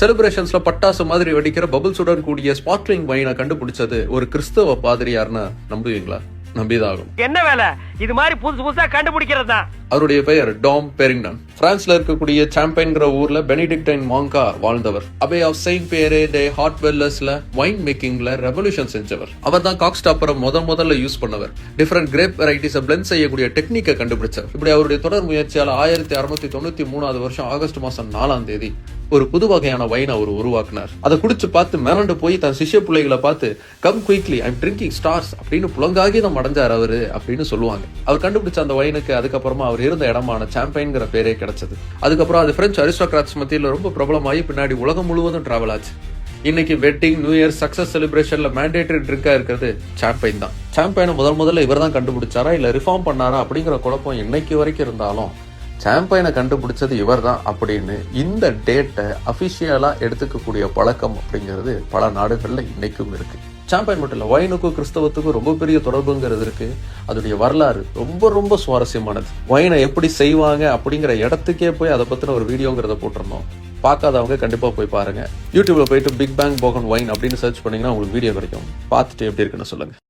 செலிப்ரேஷன்ஸ்ல பட்டாசு மாதிரி வெடிக்கிற பபிள்ஸுடன் கூடிய ஸ்பார்க்லிங் வைனை கண்டுபிடிச்சது ஒரு கிறிஸ்தவ பாதிரியார்னு நம்புவீங்களா? நம்பிதாகும் என்ன வேலை? இது மாதிரி புதுசு புதுசா கண்டுபிடிக்கிறது? தான் அவருடைய பெயர் டாம் பெரிங்டன். பிரான்ஸ்ல இருக்கக்கூடிய சாம்பைன்கிற ஊர்ல பெனிடிக்டைன் மாங்கா வாழ்ந்தவர். Abbey of saint Pierre de hot வெல்லர்ஸ்ல வைன் மேக்கிங்ல ரெவல்யூஷன் செஞ்சவர். அவர் தான் காக் ஸ்டாப்பரை முத முதல்ல யூஸ் பண்ணவர். டிஃப்ரெண்ட் கிரேப் வெரைட்டிஸை பிளெண்ட் செய்யக்கூடிய டெக்னிக்கை கண்டுபிடிச்சவர். இப்படி அவருடைய தொடர் முயற்சியால் ஆயிரத்தி அறுநூத்தி தொண்ணூத்தி மூணாவது வருஷம் ஆகஸ்ட் மாசம் நாலாம் தேதி ஒரு புது வகையான வைன் அவர் உருவாக்குனார். அதை குடிச்சு பார்த்து மிரண்டு போய் தன் சிஷ்ய பிள்ளைகளை பார்த்து come quickly I'm drinking stars அப்படின்னு புலங்காகி தான் அடைஞ்சார் அவரு அப்படின்னு சொல்லுவாங்க. அவர் கண்டுபிடிச்ச அந்த ஒயினுக்கு அதுக்கப்புறமா அவர் இருந்த இடமான சாம்பைன்கிற பேரே கிடைச்சது. அதுக்கப்புறம் அது பிரெஞ்சு அரிஸ்டோகிராட்ஸ் மத்தியில் ரொம்ப பிரபலமாகி பின்னாடி உலகம் முழுவதும் டிராவல் ஆச்சு. இன்னைக்கு வெட்டிங் நியூ இயர் சக்சஸ் செலிப்ரேஷன்ல மேண்டேட்டரி ட்ரிங்கா இருக்கிறது சாம்பைன் தான் சாம்பைனை முதல் முதல்ல இவர் தான் கண்டுபிடிச்சாரா இல்ல ரிஃபார்ம் பண்ணாரா அப்படிங்கிற குழப்பம் இன்னைக்கு வரைக்கும் இருந்தாலும் சாம்பைனை கண்டுபிடிச்சது இவர் தான் அப்படின்னு இந்த டேட்டை அபிஷியலா எடுத்துக்கக்கூடிய பழக்கம் அப்படிங்கிறது பல நாடுகளில் இன்னைக்கும் இருக்குது சாம்பியன் மட்டும் இல்லை வைனுக்கும் கிறிஸ்தவத்துக்கும் ரொம்ப பெரிய தொடர்புங்கிறது இருக்குது அதோடைய வரலாறு ரொம்ப ரொம்ப சுவாரஸ்யமானது. வைனை எப்படி செய்வாங்க அப்படிங்கிற இடத்துக்கே போய் அதை பற்றின ஒரு வீடியோங்கிறத போட்டிருந்தோம். பார்க்காதவங்க கண்டிப்பாக போய் பாருங்கள் யூடியூப்பில் போயிட்டு பிக் பேங் போகன் ஒயின் அப்படின்னு சர்ச் பண்ணிங்கன்னா உங்களுக்கு வீடியோ கிடைக்கும். பார்த்துட்டு எப்படி இருக்குன்னு சொல்லுங்கள்